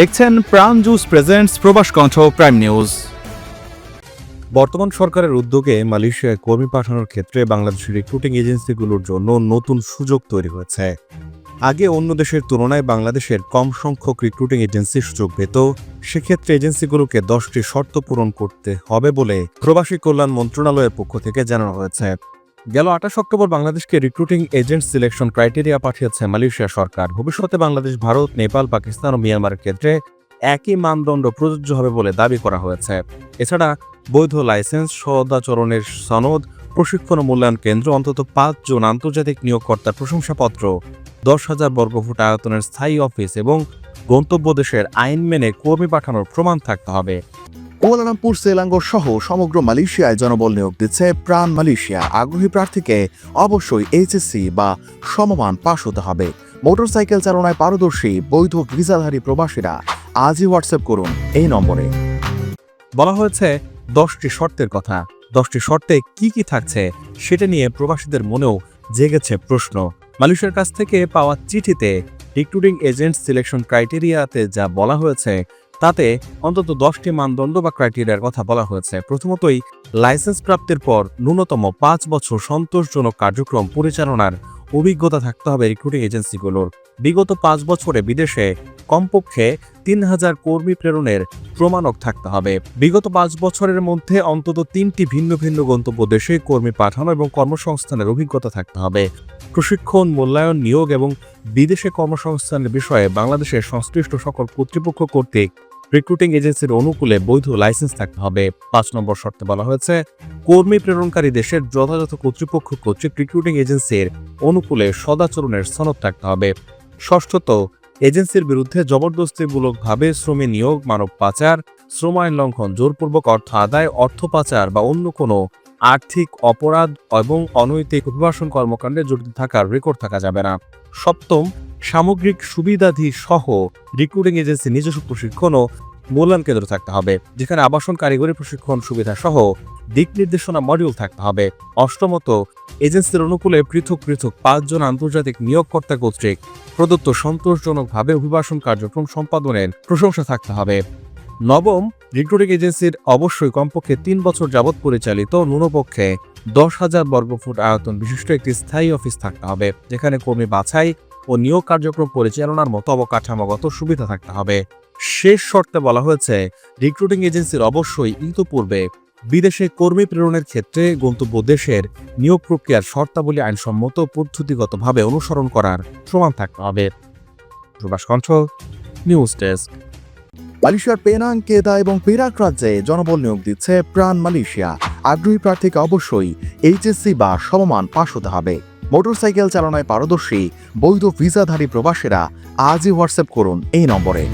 দেখছেন প্রাণ juice presents প্রবাস কণ্ঠ প্রাইম নিউজ বর্তমান সরকারের উদ্যোগে মালয়েশিয়ায় কর্মী পাঠানোর ক্ষেত্রে বাংলাদেশের রিক্রুটিং এজেন্সিগুলোর জন্য নতুন সুযোগ তৈরি হয়েছে। আগে অন্য দেশের তুলনায় বাংলাদেশের কম সংখ্যক রিক্রুটিং এজেন্সি সুযোগ পেত, সেক্ষেত্রে এজেন্সিগুলোকে দশটি শর্ত পূরণ করতে হবে বলে প্রবাসী কল্যাণ মন্ত্রণালয়ের পক্ষ থেকে জানানো হয়েছে। গেল আঠাশ অক্টোবর বাংলাদেশকে রিক্রুটিং এজেন্ট সিলেকশন ক্রাইটেরিয়া পাঠিয়েছে মালয়েশিয়া সরকার। ভবিষ্যতে বাংলাদেশ, ভারত, নেপাল, পাকিস্তান ও মিয়ানমারের ক্ষেত্রে একই মানদণ্ড প্রযোজ্য হবে বলে দাবি করা হয়েছে। এছাড়া বৈধ লাইসেন্স সদাচরণের সনদ, প্রশিক্ষণ ও মূল্যায়ন কেন্দ্র, অন্তত পাঁচজন আন্তর্জাতিক নিয়োগকর্তার প্রশংসাপত্র, দশ হাজার বর্গফুট আয়তনের স্থায়ী অফিস এবং গন্তব্য দেশের আইন মেনে কর্মী পাঠানোর প্রমাণ থাকতে হবে। কুয়ালালামপুর, সেলাঙ্গো সহ সমগ্র মালয়েশিয়ায় জনবল নিয়োগ দিচ্ছে প্রাণ মালয়েশিয়া। আগ্রহী প্রার্থীকে অবশ্যই এইচএসসি বা সমমান পাশ হতে হবে। মোটরসাইকেল চালনায় পারদর্শী, বৈধ ভিসাধারী প্রবাসীরা আজই হোয়াটসঅ্যাপ করুন এই নম্বরে। বলা হয়েছে, দশটি শর্তের কথা। দশটি শর্তে কি কি থাকছে সেটা নিয়ে প্রবাসীদের মনেও জেগেছে প্রশ্ন। মালয়েশিয়ার কাছ থেকে পাওয়া চিঠিতে রিক্রুটিং এজেন্ট সিলেকশন ক্রাইটেরিয়াতে যা বলা হয়েছে তাতে অন্তত দশটি মানদণ্ড বা ক্রাইটেরিয়ার কথা বলা হয়েছে। প্রথমতই লাইসেন্স প্রাপ্তির পর ন্যূনতম পাঁচ বছর সন্তোষজনক কার্যক্রম পরিচালনার অভিজ্ঞতা থাকতে হবে রিক্রুটিং এজেন্সিগুলোর বিগত পাঁচ বছরে বিদেশে কমপক্ষে তিন হাজার কর্মী প্রেরণের প্রমাণক থাকতে হবে। বিগত পাঁচ বছরের মধ্যে অন্তত তিনটি ভিন্ন ভিন্ন গন্তব্য দেশে কর্মী পাঠানো এবং কর্মসংস্থানের অভিজ্ঞতা থাকতে হবে। প্রশিক্ষণ, মূল্যায়ন, নিয়োগ এবং বিদেশে কর্মসংস্থানের বিষয়ে বাংলাদেশের সংশ্লিষ্ট সকল কর্তৃপক্ষ কর্তৃক রিক্রুটিং এজেন্সির অনুকূলে বৈধ লাইসেন্স থাকতে হবে। পাঁচ নম্বর শর্তে বলা হয়েছে, কর্মী প্রেরণকারী দেশের যথাযথ কর্তৃপক্ষ কর্তৃক রিক্রুটিং এজেন্সির অনুকূলে সদাচরণের সনদ থাকতে হবে। ষষ্ঠত, এজেন্সির বিরুদ্ধে জবরদস্তিমূলকভাবে শ্রমে নিয়োগ, মানব পাচার, শ্রম আইন লঙ্ঘন, জোরপূর্বক অর্থ আদায়, অর্থ পাচার বা অন্য কোনো আর্থিক অপরাধ এবং অনৈতিক অভিবাসন কর্মকাণ্ডে জড়িত থাকার রেকর্ড থাকা যাবে না। সপ্তম, সামগ্রিক সুবিধাধি সহ রিক্রুটিং এজেন্সি নিজস্ব প্রশিক্ষণ ও মূল্যায়ন কেন্দ্র থাকতে হবে, যেখানে আবাসন, কারিগরি প্রশিক্ষণ সুবিধা সহ দিক নির্দেশনা মডিউল থাকতে হবে। অষ্টমত এজেন্সির অনুকূলে পৃথক পৃথক পাঁচজন আন্তর্জাতিক নিয়োগকর্তা কর্তৃক প্রদত্ত সন্তোষজনকভাবে অভিবাসন কার্যক্রম সম্পাদনের প্রশংসা থাকতে হবে। নবম রিক্রুটিং এজেন্সির অবশ্যই কমপক্ষে তিন বছর যাবৎ পরিচালিত ন্যূনপক্ষে দশ হাজার বর্গফুট আয়তন বিশিষ্ট একটি স্থায়ী অফিস থাকতে হবে, যেখানে কর্মী বাছাই ও নিয়োগ কার্যক্রম পরিচালনার মতো অবকাঠামোগত সুবিধা থাকতে হবে। শেষ শর্তে বলা হয়েছে, রিক্রুটিং এজেন্সির অবশ্যই ইতোপূর্বে বিদেশে কর্মী প্রেরণের ক্ষেত্রে গন্তব্য দেশের নিয়োগ প্রক্রিয়ার শর্তাবলী আইনসম্মত পদ্ধতিগতভাবে অনুসরণ করার প্রমাণ থাকতে হবে। Probash Kantho news desk. মালয়েশিয়ার পেনাং, কেদা এবং পেরাক রাজ্যে জনবল নিয়োগ দিচ্ছে প্রাণ মালয়েশিয়া। আগ্রহী প্রার্থীকে অবশ্যই এইচএসসি বা সমমান পাশ হতে হবে। মোটরসাইকেল চালনায় পারদর্শী, বৈধ ভিসাধারী প্রবাসীরা আজই হোয়াটসঅ্যাপ করুন এই নম্বরে।